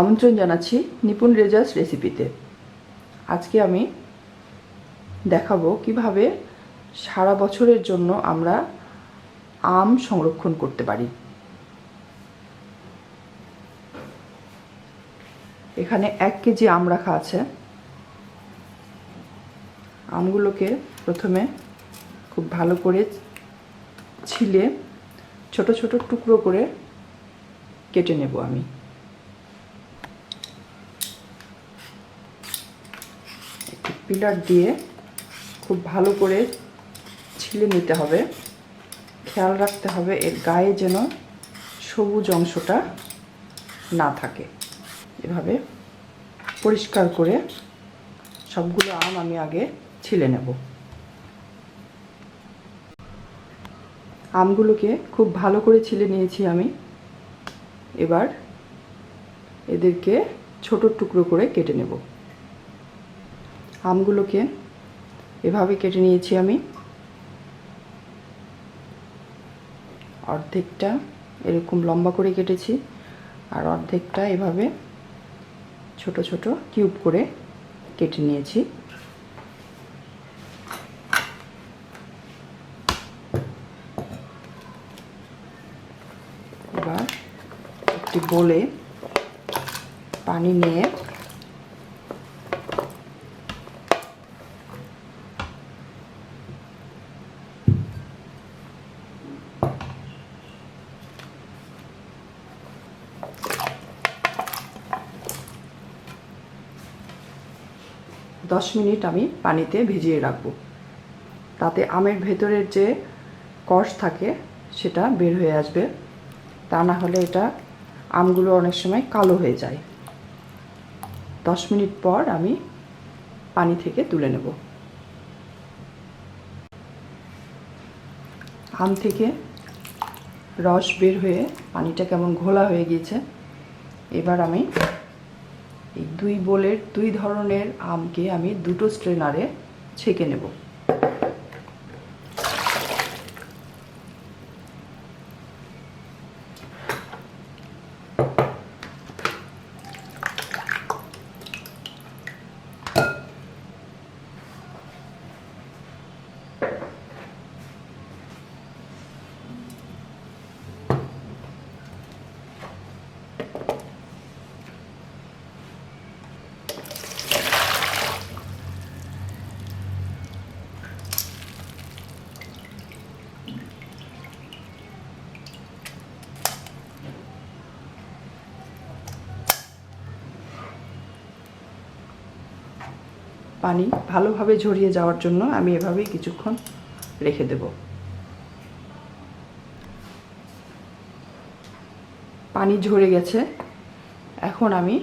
আমন্ত্রণ জানাচ্ছি নিপুণ রেজাস রেসিপিতে। আজকে আমি দেখাবো কীভাবে সারা বছরের জন্য আমরা আম সংরক্ষণ করতে পারি। এখানে এক কেজি আম রাখা আছে। আমগুলোকে প্রথমে খুব ভালো করে ছিলে ছোট ছোট টুকরো করে কেটে নেব আমি। পিলার দিয়ে খুব ভালো করে ছিলে নিতে হবে। খেয়াল রাখতে হবে এর গায়ে যেন সবুজ অংশটা না থাকে। এভাবে পরিষ্কার করে সবগুলো আম আমি আগে ছিলে নেব। আমগুলোকে খুব ভালো করে ছিলে নিয়েছি আমি। এবার এদেরকে ছোট টুকরো করে কেটে নেব। আমগুলোকে এভাবে কেটে নিয়েছি আমি। অর্ধেকটা এরকম লম্বা করে কেটেছি আর অর্ধেকটা এভাবে ছোট ছোট কিউব করে কেটে নিয়েছি এবার একটি বলে পানি নিয়ে দশ মিনিট আমি পানিতে ভিজিয়ে রাখব। তাতে আমের ভেতরের যে কষ থাকে, সেটা বের হয়ে আসবে। তা না হলে এটা আমগুলো অনেক সময় কালো হয়ে যায়। দশ মিনিট পর আমি পানি থেকে তুলে নেব। আম থেকে রস বের হয়ে পানিটা কেমন ঘোলা হয়ে গিয়েছে, এবার আমি এই দুই বোলের, দুই ধরনের আমকে আমি দুটো স্ট্রেনারে ছেঁকে নেব। পানি ভালোভাবে ঝরিয়ে যাওয়ার জন্য আমি এভাবেই কিছুক্ষণ রেখে দেব। পানি ঝরে গেছে। এখন আমি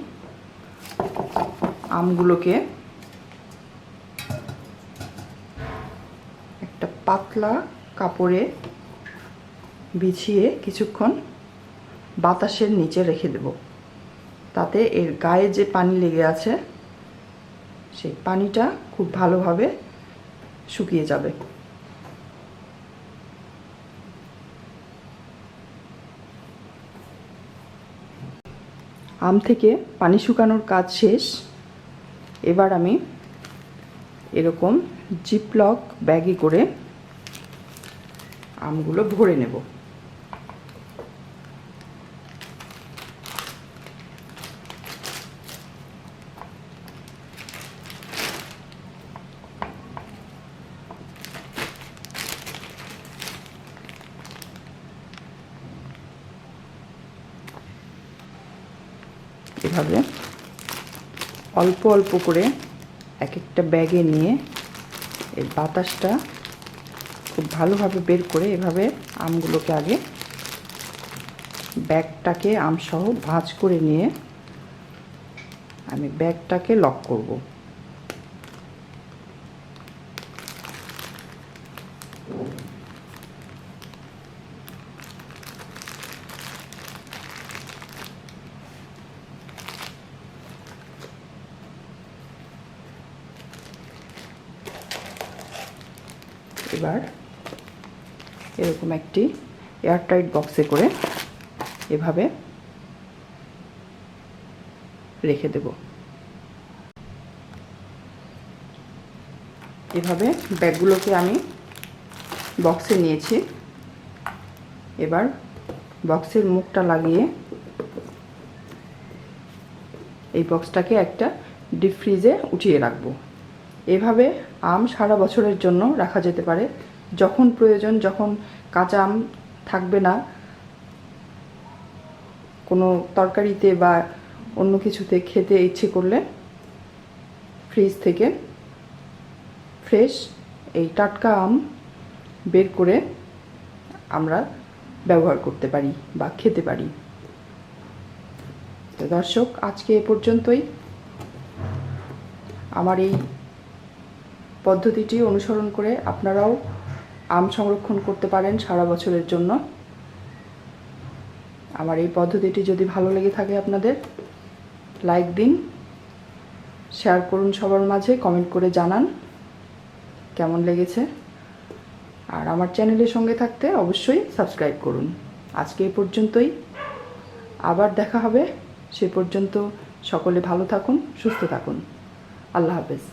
আমগুলোকে একটা পাতলা কাপড়ে বিছিয়ে কিছুক্ষণ বাতাসের নিচে রেখে দেব। তাতে এর গায়ে যে পানি লেগে আছে সেই পানিটা খুব ভালোভাবে শুকিয়ে যাবে। আম থেকে পানি শুকানোর কাজ শেষ। এবার আমি এরকম জিপলক ব্যাগে করে আমগুলো ভরে নেব। এভাবে অল্প অল্প করে এক একটা ব্যাগে নিয়ে এই বাতাসটা খুব ভালোভাবে বের করে এভাবে আমগুলোকে আগে ব্যাগটাকে আমসহ ভাঁজ করে নিয়ে আমি ব্যাগটাকে লক করব। এবার এরকম একটি এয়ারটাইট বক্সে করে এভাবে রেখে দেব। এভাবে ব্যাগগুলোকে আমি বক্সে নিয়েছি। এবার বক্সের মুখটা লাগিয়ে এই বক্সটাকে একটা ডিপ ফ্রিজে উঠিয়ে রাখব। এভাবে আম সারা বছরের জন্য রাখা যেতে পারে। যখন প্রয়োজন, যখন কাঁচা আম থাকবে না, কোনো তরকারিতে বা অন্য কিছুতে খেতে ইচ্ছে করলে ফ্রিজ থেকে ফ্রেশ এই টাটকা আম বের করে আমরা ব্যবহার করতে পারি বা খেতে পারি। তো দর্শক, আজকে এ পর্যন্তই। আমার এই পদ্ধতিটি অনুসরণ করে আপনারাও আম সংরক্ষণ করতে পারেন সারা বছরের জন্য। আমার এই পদ্ধতিটি যদি ভালো লেগে থাকে আপনাদের, লাইক দিন, শেয়ার করুন সবার মাঝে, কমেন্ট করে জানান কেমন লেগেছে। আর আমার চ্যানেলের সঙ্গে থাকতে অবশ্যই সাবস্ক্রাইব করুন। আজকে এ পর্যন্তই। আবার দেখা হবে। সে পর্যন্ত সকলে ভালো থাকুন, সুস্থ থাকুন। আল্লাহ হাফেজ।